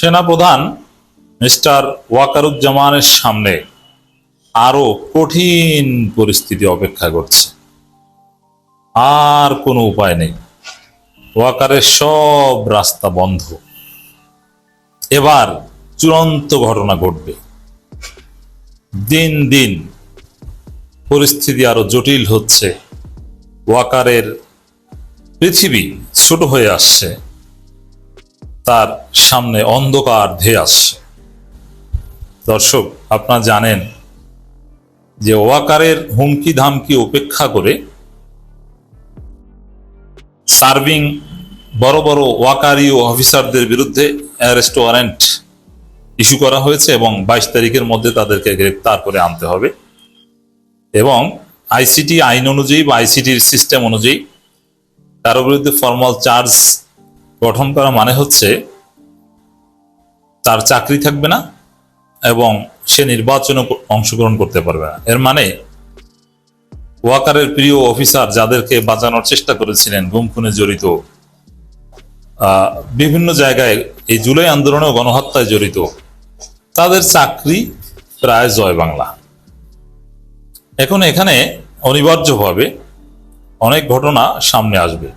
সেনাপ্রধান মিস্টার ওয়াকারুজ্জামানের সামনে আরও কঠিন পরিস্থিতি অপেক্ষা করছে। আর কোনো উপায় নেই। ওয়াকারের সব রাস্তা বন্ধ। এবার চূড়ান্ত ঘটনা ঘটবে। দিন দিন পরিস্থিতি আরও জটিল হচ্ছে। ওয়াকারের পৃথিবী ছোট হয়ে আসছে। তার সামনে অন্ধকার ধেয়ে আসছে। দর্শক, আপনারা জানেন যে ওয়াকারের হুমকি ধামকি উপেক্ষা করে সার্ভিং বড় বড় ওয়াকারি ও অফিসারদের বিরুদ্ধে অ্যারেস্ট ওয়ারেন্ট ইস্যু করা হয়েছে এবং বাইশ তারিখের মধ্যে তাদেরকে গ্রেপ্তার করে আনতে হবে এবং আইসিটি আইন অনুযায়ী বা আইসিটির সিস্টেম অনুযায়ী কারও বিরুদ্ধে ফর্মাল চার্জ গঠন করা মানে হচ্ছে তার চাকরি থাকবে না এবং সে নির্বাচনে অংশগ্রহণ করতে পারবে না। এর মানে ওয়াকারের প্রিয় অফিসার যাদেরকে বাঁচানোর চেষ্টা করেছিলেন গুম খুনে জড়িত বিভিন্ন জায়গায় এই জুলাই আন্দোলনে গণহত্যায় জড়িত, তাদের চাকরি প্রায় জয় বাংলা। এখন এখানে অনিবার্যভাবে অনেক ঘটনা সামনে আসবে।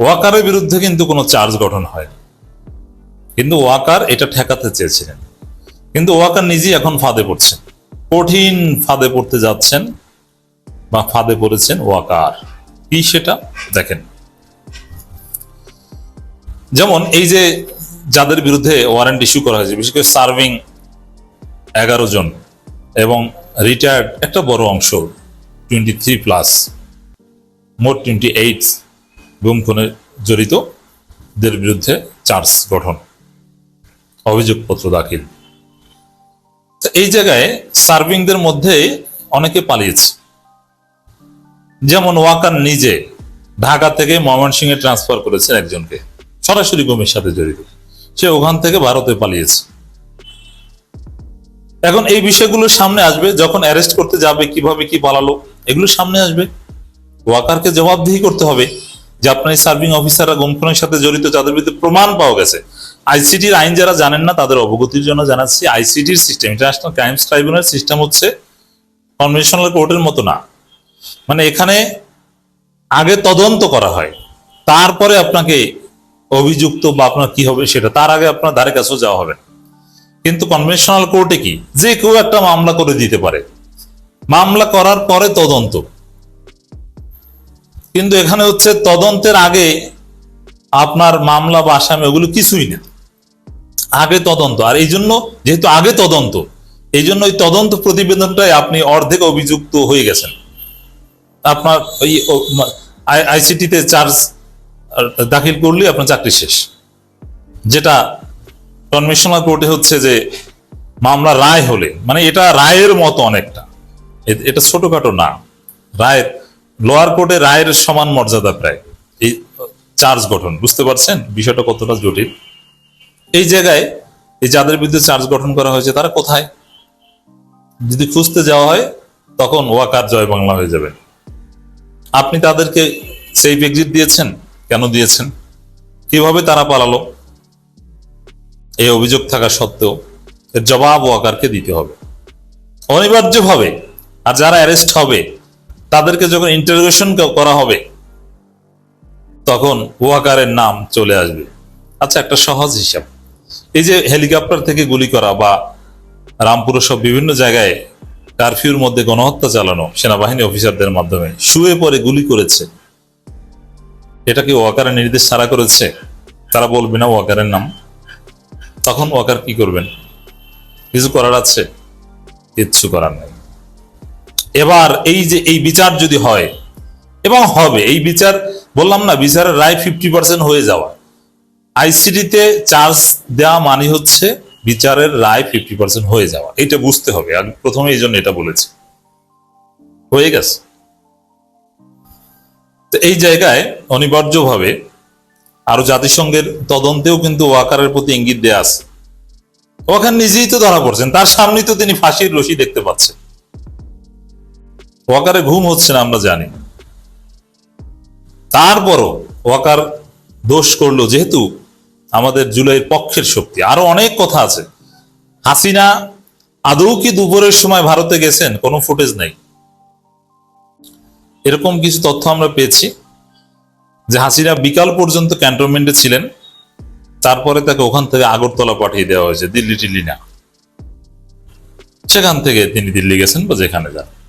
ওয়াকারের বিরুদ্ধে কিন্তু কোনো চার্জ গঠন হয়নি। কিন্তু ওয়াকার এটা ঠেকাতে চেয়েছিলেন। কিন্তু ওয়াকার নিজেই এখন ফাঁদে পড়ছেন। কঠিন ফাঁদে পড়তে যাচ্ছেন বা ফাঁদে পড়েছেন ওয়াকার। কি সেটা? দেখেন। যেমন এই যে যাদের বিরুদ্ধে ওয়ারেন্ট ইস্যু করা হয়েছে, বিশেষ করে সার্ভিং এগারো জন এবং রিটায়ার্ড একটা বড় অংশ টোয়েন্টি থ্রি প্লাস মোট টোয়েন্টি এইট গুম খুনে জড়িতদের বিরুদ্ধে চার্জ গঠন, অভিযোগপত্র দাখিল। এই জায়গায় সার্ভিংদের মধ্যে অনেকে পালিয়েছে। যেমন ওয়াকার নিজে ঢাকা থেকে ময়মনসিংহে ট্রান্সফার করেছেন একজনকে, সরাসরি গুমের সাথে জড়িত। সে ওখান থেকে ভারতে পালিয়েছে। এখন এই বিষয়গুলো সামনে আসবে, যখন অ্যারেস্ট করতে যাবে, কীভাবে কি পালালো, এগুলো সামনে আসবে। ওয়াকারকে জবাবদিহি করতে হবে। যে আপনার সার্ভিং অফিসাররা গুমখুনের সাথে জড়িত, যাদের বিরুদ্ধে প্রমাণ পাওয়া গেছে। আইসিটির আইন যারা জানেন না, তাদের অবগতির জন্য জানাচ্ছি আইসিটির system international crimes tribunal system হচ্ছে কনভেনশনাল কোর্টের মতো না। মানে এখানে আগে তদন্ত করা হয়, তারপরে আপনাকে অভিযুক্ত বা আপনার কি হবে সেটা, তার আগে আপনার ধারে কাছেও যাওয়া হবে। কিন্তু কনভেনশনাল কোর্টে কি? যে কেউ একটা মামলা করে দিতে পারে। মামলা করার পরে তদন্ত। কিন্তু এখানে হচ্ছে তদন্তের আগে আপনার মামলা বা আসামি ওগুলো কিছুই না। আগে তদন্ত। আর এই জন্য যেহেতু আগে তদন্ত, এই জন্য ওই তদন্ত প্রতিবেদনটাই আপনি অর্ধেক অভিযুক্ত হয়ে গেছেন। আপনার ওই আইসিটিতে চার্জ দাখিল করলে আপনার চাকরি শেষ। যেটা কনভেনশনাল কোর্টে হচ্ছে যে মামলা রায় হলে মানে এটা রায়ের মতো অনেকটা। এটা ছোটখাটো না। রায়ের লোয়ার কোর্টে রায়ের সমান মর্যাদা প্রায়। এই চার্জ গঠন, বুঝতে পারছেন? বিষয়টা কতটা জটিল। এই জায়গায় এই যাদের বিরুদ্ধে চার্জ গঠন করা হয়েছে, তারা কোথায়? যদি খুঁজতে যাওয়া হয়, তখন ওয়াকার জয় বাংলা হয়ে যাবে। আপনি তাদেরকে সেই এক্সিট দিয়েছেন? কেন দিয়েছেন? কীভাবে তারা পালালো? এই অভিযোগ থাকা সত্ত্বেও এর জবাব ওয়াকারকে দিতে হবে। অনিবার্যভাবে, আর যারা অ্যারেস্ট হবে তাদেরকে যখন ইন্টারোগেশন করা হবে, তখন ওয়াকারের নাম চলে আসবে। আচ্ছা একটা সহজ হিসাব। এই যে হেলিকপ্টার থেকে গুলি করা বা রামপুর সব বিভিন্ন জায়গায় কারফিউর মধ্যে গণহত্যা চালানো সেনাবাহিনী অফিসারদের মাধ্যমে, শুয়ে পরে গুলি করেছে, এটা কি ওয়াকারের নির্দেশ ছাড়া করেছে? তারা বলবে না ওয়াকারের নাম। তখন ওয়াকার কি করবেন? কিছু করার আছে? কিচ্ছু করার নেই। এবার এই যে, এই বিচার যদি হয়, এবং হবে, এই বিচার, বললাম না, বিচারের রায় ফিফটি পার্সেন্ট হয়ে যাওয়া। আইসিডিতে চার্জ দেওয়া মানে হচ্ছে বিচারের রায় ফিফটি পার্সেন্ট হয়ে যাওয়া। এটা বুঝতে হবে, আমি প্রথমে এই জন্য এটা বলেছি। হয়ে গেছে। তো এই জায়গায় অনিবার্যভাবে আরও জাতিসংঘের তদন্তেও কিন্তু ওয়াকারের প্রতি ইঙ্গিত দেয়া আছে। ওয়াকার নিজেই তো ধরা পড়ছেন, তার সামনেই তো তিনি ফাঁসির রশি দেখতে পাচ্ছেন। ওয়াকারে ঘুম হচ্ছে না, আমরা জানি। তারপরও ওয়াকার দোষ করল যেহেতু আমাদের জুলাইয়ের পক্ষের শক্তি। আরও অনেক কথা আছে। হাসিনা আদৌ কি দুপুরের সময় ভারতে গেছেন? কোনো ফুটেজ নেই। এরকম কিছু তথ্য আমরা পেয়েছি যে হাসিনা বিকাল পর্যন্ত ক্যান্টনমেন্টে ছিলেন। তারপরে তাকে ওখান থেকে আগরতলা পাঠিয়ে দেওয়া হয়েছে দিল্লি টিল্লি না। সেখান থেকে তিনি দিল্লি গেছেন বা যেখানে যান।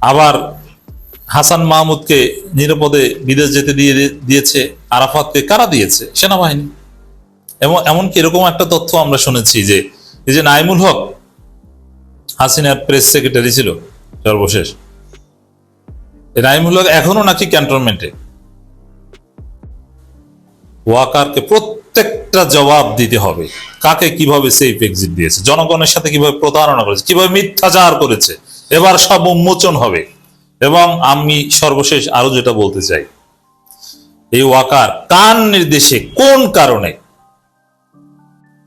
আবার হাসান মাহমুদকে নিরাপদে বিদেশ যেতে দিয়ে দিয়েছে, আরাফাতকে কারা দিয়েছে? সেনাবাহিনী। এবং এমনকি এরকম একটা তথ্য আমরা শুনেছি যে, এই যে নাইমুল হক, হাসিনার প্রেস সেক্রেটারি ছিল সর্বশেষ। নাইমুল হক এখনও নাকি ক্যান্টনমেন্টে ওয়াকারকে প্রত্যেকটা জবাব দিতে হবে। কাকে কীভাবে সেফ এক্সিট দিয়েছে? জনগণের সাথে কীভাবে প্রতারণা করেছে? কীভাবে মিথ্যাচার করেছে? এবার সব উন্মোচন হবে। এবং আমি সর্বশেষ আরও যেটা বলতে চাই, এই ওয়াকার কার নির্দেশে, কোন কারণে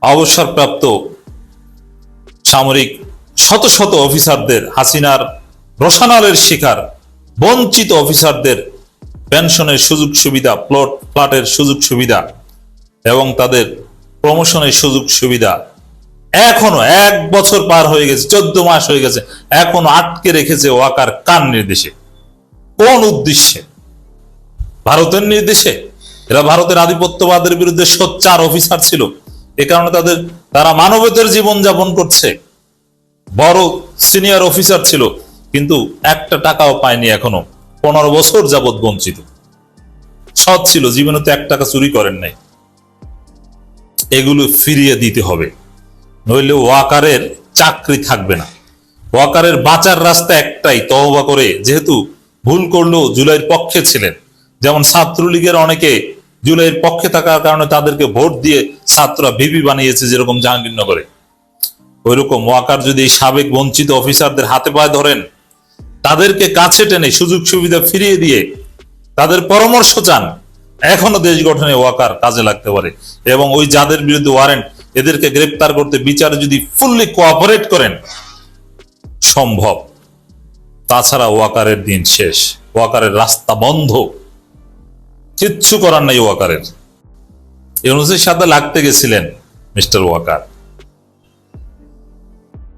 অবসরপ্রাপ্ত সামরিক শত শত অফিসারদের, হাসিনার রসানালের শিকার, বঞ্চিত অফিসারদের পেনশনের সুযোগ সুবিধা, প্লট, ফ্ল্যাটের সুযোগ সুবিধা এবং তাদের প্রমোশনের সুযোগ সুবিধা এখনও এক বছর পার হয়ে গেছে, চোদ্দ মাস হয়ে গেছে, এখনও আটকে রেখেছে ওয়াকার কার নির্দেশে? কোন উদ্দেশ্যে? ভারতের নির্দেশে? এরা ভারতের আধিপত্যবাদের বিরুদ্ধে সোচ্চার অফিসার ছিল। এ কারণে তাদের, তারা মানবতের জীবন যাপন করছে। বড় সিনিয়র অফিসার ছিল, কিন্তু একটা টাকাও পায়নি এখনও। পনেরো বছর যাবৎ বঞ্চিত। সৎ ছিল, জীবনে তো এক টাকা চুরি করেন নাই। এগুলো ফিরিয়ে দিতে হবে। নইলে ওয়াকারের চাকরি থাকবে না। ওয়াকারের বাঁচার রাস্তা একটাই তহবা করে, যেহেতু ভুল করলেও জুলাইয়ের পক্ষে ছিলেন। যেমন ছাত্রলীগের অনেকে জুলাইয়ের পক্ষে থাকার কারণে তাদেরকে ভোট দিয়ে ছাত্ররা ভিপি বানিয়েছে যেরকম জাহাঙ্গীরনগরে। ওইরকম ওয়াকার যদি সাবেক বঞ্চিত অফিসারদের হাতে পায়ে ধরেন, তাদেরকে কাছে টেনে সুযোগ সুবিধা ফিরিয়ে দিয়ে তাদের পরামর্শ চান এখনও দেশ গঠনে ওয়াকার কাজে লাগতে পারে। এবং ওই যাদের বিরুদ্ধে ওয়ারেন্ট এদেরকে গ্রেপ্তার করতে বিচারে যদি ফুললি কোঅপারেট করেন, সম্ভব। তাছাড়া ওয়াকারের দিন শেষ। ওয়াকারের রাস্তা বন্ধ। কিচ্ছু করার নাই ওয়াকারের। ইউনুসের সাথে লাগতে গেছিলেন মিস্টার ওয়াকার।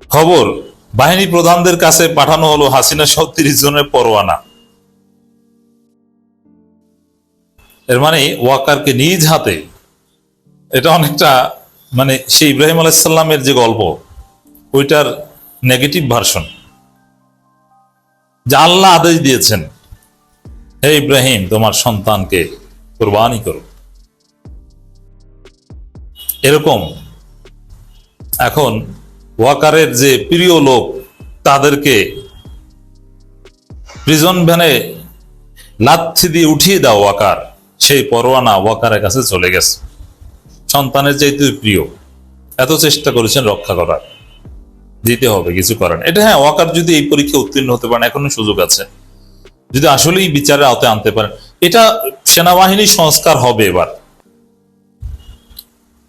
খবর, বাহিনী প্রধানদের কাছে পাঠানো হলো হাসিনা সহ তিরিশ জনের পরোয়ানা। এর মানে ওয়াকারকে নিজ হাতে, এটা অনেকটা মানে সেই ইব্রাহিম আলাইসাল্লামের যে গল্প, ওইটার নেগেটিভ ভার্সন যে আল্লাহ আদেশ দিয়েছেন, হে ইব্রাহিম, তোমার সন্তানকে কোরবানি করো। এরকম এখন ওয়াকারের যে প্রিয় লোক, তাদেরকে প্রিজন ভ্যানে লাথি দিয়ে উঠিয়ে দাও ওয়াকার সেই পরোয়ানা ওয়াকারের কাছে চলে গেছে। সন্তানের চাইতে প্রিয়, এত চেষ্টা করেছেন রক্ষা করার। দিতে হবে, কিছু করার এটা হ্যাঁ ওয়াকার যদি এই পরীক্ষা উত্তীর্ণ হতে পারেন, এখনও সুযোগ আছে। যদি আসলেই বিচারের আওতায় আনতে পারেন, এটা সেনাবাহিনী সংস্কার হবে এবার।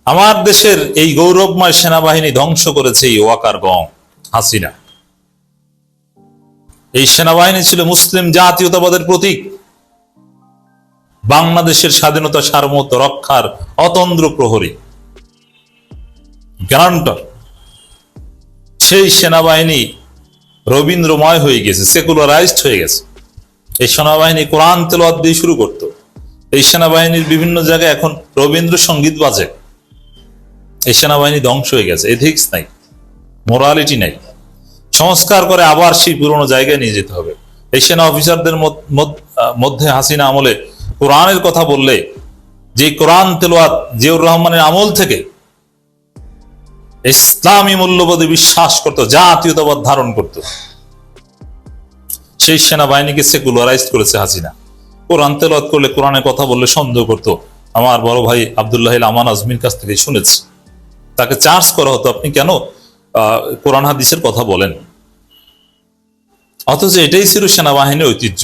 আমার দেশের এই গৌরবময় সেনাবাহিনী ধ্বংস করেছে এই ওয়াকার গং হাসিনা। এই সেনাবাহিনী ছিল মুসলিম জাতীয়তাবাদের প্রতীক। বাংলাদেশের স্বাধীনতা সার্বভৌমত্ব রক্ষার অতন্দ্র প্রহরী। গ্যারান্টার। সেই সেনাবাহিনী রবীন্দ্রময় হয়ে গেছে, সেকুলারাইজড হয়ে গেছে। এই সেনাবাহিনী কোরআন তেলাওয়াত দিয়ে শুরু করতো। এই সেনাবাহিনীর বিভিন্ন জায়গায় এখন রবীন্দ্র সংগীত বাজে। এই সেনাবাহিনী ধ্বংস হয়ে গেছে, এথিক্স নাই, মোরালিটি নাই। সংস্কার করে আবার সেই পুরনো জায়গায় নিয়ে যেতে হবে। এই সেনা অফিসারদের মধ্যে হাসিনা আমলে কোরআনের কথা বললে, যে কোরআন তেলোয়াত জিয়াউর রহমানের আমল থেকে ইসলামী মূল্যবোধে বিশ্বাস করত, জাতীয়তাবাদ ধারণ করত, সেই সেনাবাহিনীকে সেকুলারাইজ করেছে হাসিনা। কোরআন তেলাওয়াত করলে, কোরআনের কথা বললে সন্দেহ করত। আমার বড় ভাই আবদুল্লাহ আমান আজমির কাছ থেকে শুনেছি। তাকে চার্জ করা হতো, আপনি কেন কোরআন হাদিসের কথা বলেন? অথচ এটাই ছিল সেনাবাহিনীর ঐতিহ্য।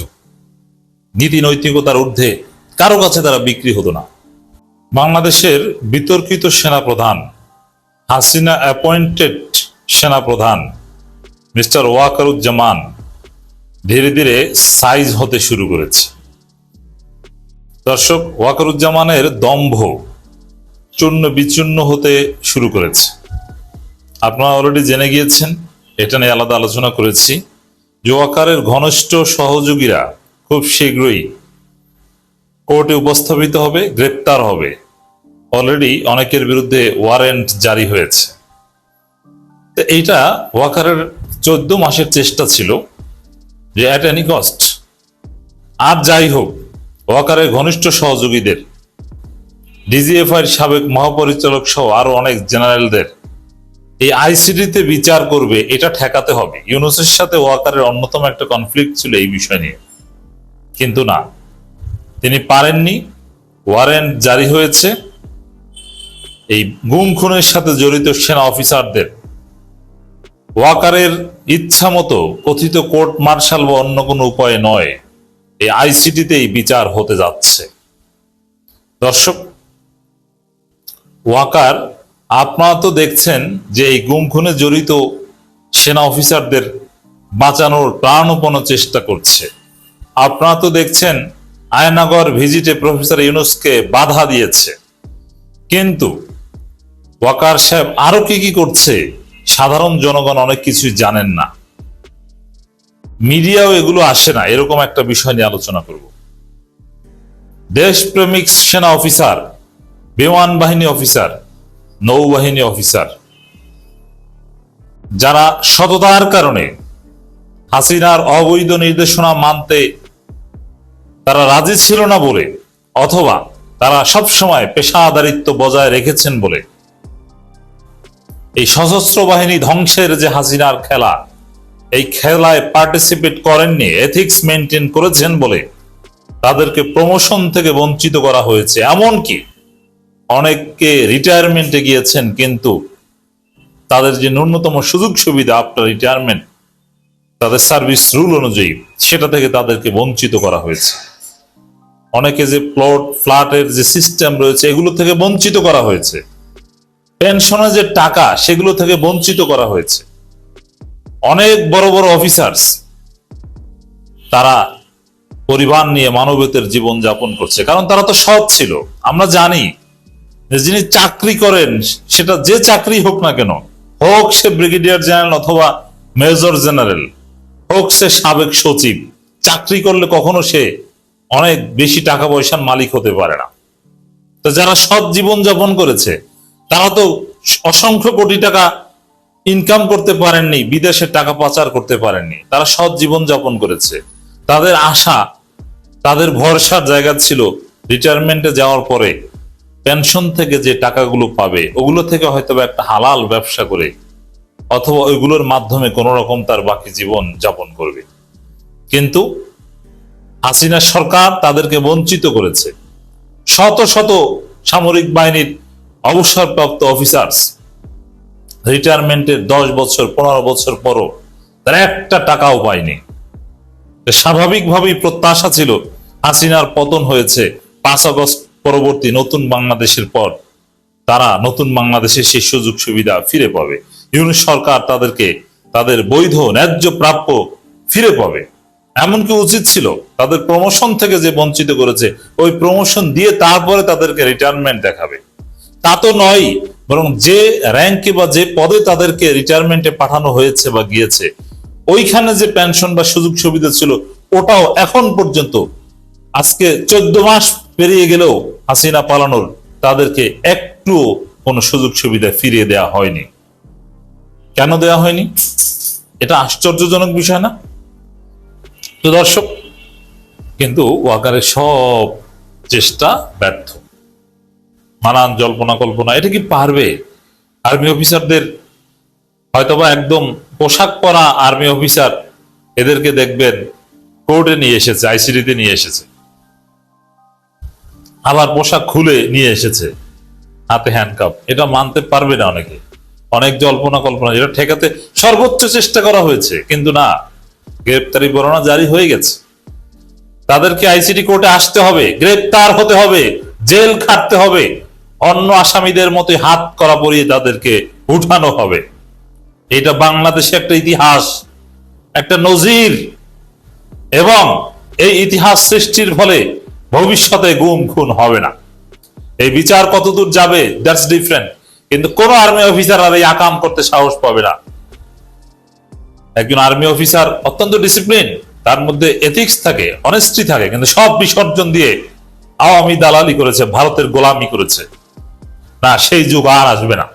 নীতি নৈতিকতার ঊর্ধ্বে কারও কাছে তারা বিক্রি হতো না। বাংলাদেশের বিতর্কিত সেনাপ্রধান, হাসিনা অ্যাপয়েন্টেড সেনাপ্রধান, মিস্টার ওয়াকারুজ্জামান ধীরে ধীরে সাইজ হতে শুরু করেছে। দর্শক, ওয়াকারুজ্জামানের দম্ভ চূর্ণ বিচূর্ণ হতে শুরু করেছে। আপনারা অলরেডি জেনে গিয়েছেন, এটা নিয়ে আলাদা আলোচনা করেছি যে ওয়াকারের ঘনিষ্ঠ সহযোগীরা খুব শীঘ্রই কোর্টে উপস্থাপিত হবে, গ্রেপ্তার হবে। অলরেডি অনেকের বিরুদ্ধে ওয়ারেন্ট জারি হয়েছে। তো এইটা ওয়াকারের চোদ্দ মাসের চেষ্টা ছিল যে অ্যাট এনি কস্ট আর যাই হোক, ওয়াকারের ঘনিষ্ঠ সহযোগীদের ডিজিএফআই সাবেক মহাপরিচালক সহ আরও অনেক জেনারেলদের, এই আইসিডিতে বিচার করবে, এটা ঠেকাতে হবে। ইউনুসের সাথে ওয়াকারের অন্যতম একটা কনফ্লিক্ট ছিল এই বিষয় নিয়ে। কিন্তু না। তিনি পারেননি। ওয়ারেন্ট জারি হয়েছে। এই গুম খুনের সাথে জড়িত সেনা অফিসারদের ওয়াকারের ইচ্ছা মতো কথিত কোর্ট মার্শাল বা অন্য কোনো উপায় নয়। এই আইসিটিতেই বিচার হতে যাচ্ছে। দর্শক, ওয়াকার আপনারা তো দেখছেন যে এই গুম খুনে জড়িত সেনা অফিসারদের বাঁচানোর প্রাণপণ চেষ্টা করছে। আপনারা তো দেখছেন আয়নাগর ভিজিটে প্রফেসর ইউনুসকে বাধা দিয়েছে। কিন্তু ওয়াকার সাহেব আরও কি কি করছে, সাধারণ জনগণ অনেক কিছুই জানেন না। মিডিয়াও এগুলো আসে না, এরকম একটা বিষয় নিয়ে আলোচনা করব। দেশপ্রেমিক সেনা অফিসার, বিমান বাহিনী অফিসার, নৌবাহিনী অফিসার, যারা সততার কারণে হাসিনার অবৈধ নির্দেশনা মানতে তারা রাজি ছিল না বলে, অথবা তারা সবসময় পেশাদারিত্ব বজায় রেখেছেন বলে। এই সশস্ত্র বাহিনী ধ্বংসের যে হাসিনার খেলা, এই খেলায় পার্টিসিপেট করেননি এথিক্স মেনটেন করেছেন বলে তাদেরকে প্রমোশন থেকে বঞ্চিত করা হয়েছে। এমনকি অনেককে রিটায়ারমেন্টে গিয়েছেন, কিন্তু তাদের যে ন্যূনতম সুযোগ সুবিধা আফটার রিটায়ারমেন্ট তাদের সার্ভিস রুল অনুযায়ী সেটা থেকে তাদেরকে বঞ্চিত করা হয়েছে। অনেকে যে প্লট ফ্ল্যাটের যে সিস্টেম রয়েছে, এগুলো থেকে বঞ্চিত করা হয়েছে। পেনশনের যে টাকা, সেগুলো থেকে বঞ্চিত করা হয়েছে। অনেক বড় বড় অফিসার্স তারা পরিবার নিয়ে মানবতের জীবন যাপন করছে। কারণ তারা তো সৎ ছিল। আমরা জানি যে যিনি চাকরি করেন, সেটা যে চাকরি হোক না কেন, হোক সে ব্রিগেডিয়ার জেনারেল অথবা মেজর জেনারেল হোক সে সাবেক সচিব, চাকরি করলে কখনো সে অনেক বেশি টাকা পয়সার মালিক হতে পারে না। তো যারা সৎ জীবন যাপন করেছে, তারা তো অসংখ্য কোটি টাকা ইনকাম করতে পারেননি, বিদেশে টাকা পাচার করতে পারেননি। তারা সৎ জীবন যাপন করেছে। তাদের আশা, তাদের ভরসার জায়গা ছিল রিটায়ারমেন্টে যাওয়ার পরে পেনশন থেকে যে টাকাগুলো পাবে, ওগুলো থেকে হয়তো একটা হালাল ব্যবসা করে, অথবা ওইগুলোর মাধ্যমে কোনো রকম তার বাকি জীবন যাপন করবে। কিন্তু হাসিনা সরকার তাদেরকে বঞ্চিত করেছে। শত শত সামরিক বাহিনীর অবসরপ্রাপ্ত অফিসার্স রিটায়ারমেন্টের দশ বছর, পনেরো বছর পরও তারা একটা টাকাও পায়নি। স্বাভাবিকভাবেই প্রত্যাশা ছিল হাসিনার পতন হয়েছে। পাঁচ আগস্ট পরবর্তী নতুন বাংলাদেশের পর তারা নতুন বাংলাদেশের সেই সুযোগ সুবিধা ফিরে পাবে। ইউনিট সরকার তাদেরকে, তাদের বৈধ, ন্যায্য প্রাপ্য ফিরে পাবে। এমনকি উচিত ছিল? তাদের প্রমোশন থেকে যে বঞ্চিত করেছে, ওই প্রমোশন দিয়ে তারপরে তাদেরকে রিটায়ারমেন্ট দেখাবে। তা তো নয় বরং যে র্যাঙ্কে বা যে পদে তাদেরকে রিটায়ারমেন্টে পাঠানো হয়েছে বা গিয়েছে, ওইখানে যে পেনশন বা সুযোগ সুবিধা ছিল, ওটাও এখন পর্যন্ত, আজকে চোদ্দ মাস পেরিয়ে গেলেও হাসিনা পালানোর তাদেরকে একটুও কোনো সুযোগ সুবিধা ফিরিয়ে দেওয়া হয়নি। কেন দেওয়া হয়নি? এটা আশ্চর্যজনক বিষয় না? তো দর্শক, কিন্তু ওয়াকারের সব চেষ্টা ব্যর্থ। নানান জল্পনা কল্পনা, এটা কি পারবে? আর্মি অফিসারদের হয়তোবা একদম পোশাক পরা আর্মি অফিসার এদেরকে দেখবেন কোর্টে নিয়ে এসেছে, আইসিডিতে নিয়ে এসেছে। আবার পোশাক খুলে নিয়ে এসেছে, হাতে হ্যান্ডকাপ এটা মানতে পারবে না অনেকে। অনেক জল্পনা কল্পনা যেটা ঠেকাতে সর্বোচ্চ চেষ্টা করা হয়েছে, কিন্তু না। গ্রেপ্তারি বর্ণনা জারি হয়ে গেছে। তাদেরকে আইসিটি কোর্টে আসতে হবে, গ্রেপ্তার হতে হবে, জেল খাটতে হবে, অন্য আসামিদের মতো হাত করা পরিয়ে তাদেরকে উঠানো হবে। এটা বাংলাদেশে একটা ইতিহাস, একটা নজির, এবং এই ইতিহাস সৃষ্টির ফলে ভবিষ্যতে গুম খুন হবে না। এই বিচার কতদূর যাবে, দ্যাটস ডিফারেন্ট। কিন্তু কোন আর্মি অফিসার আর এই আকাম করতে সাহস পাবে না। একজন আর্মি অফিসার অত্যন্ত ডিসিপ্লিন তার মধ্যে এথিক্স থাকে অনেস্টি থাকে, কিন্তু সব বিসর্জন দিয়ে আওয়ামী দালালি করেছে, ভারতের গোলামি করেছে। না, সেই যুগ আর আসবে না।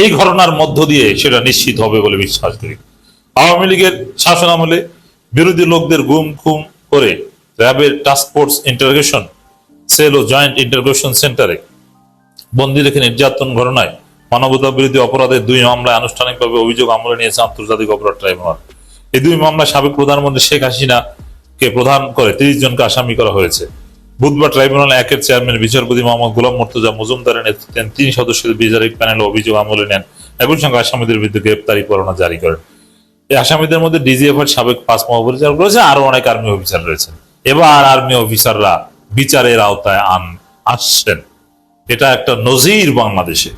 এই ঘটনার মধ্য দিয়ে সেটা নিশ্চিত হবে বলে বিশ্বাস করি। আওয়ামী লীগের শাসন আমলে বিরোধী লোকদের গুম খুম করে র্যাবের টাস্ক ফোর্স ইন্টারগেশন সেল ও জয়েন্ট ইন্টারগ্রেশন সেন্টারে বন্দি রেখে নির্যাতন ঘটনায় মানবতা বিরোধী অপরাধের দুই মামলায় আনুষ্ঠানিকভাবে অভিযোগ আমলে নিয়েছে আন্তর্জাতিক অপরাধ ট্রাইব্যুনাল। এই দুই মামলায় সাবেক প্রধানমন্ত্রী শেখ হাসিনাকে প্রধান করে তিরিশ জনকে আসামি করা হয়েছে। বুধবার ট্রাইব্যুনাল একের চেয়ারম্যান বিচারপতি মোহাম্মদ গোলাম মর্তুজা মজুমদারের নেতৃত্বে তিন সদস্যের বিচারিক প্যানেল অভিযোগ আমলে নেন একই সঙ্গে আসামিদের বিরুদ্ধে গ্রেপ্তারি পরোয়ানা জারি করেন। এই আসামিদের মধ্যে ডিজিএফ এর সাবেক পাঁচ মহাপরিচালক রয়েছে আরও অনেক আর্মি অফিসার রয়েছেন। এবার আর্মি অফিসাররা বিচারের আওতায় আন, আসছেন। এটা একটা নজির বাংলাদেশে।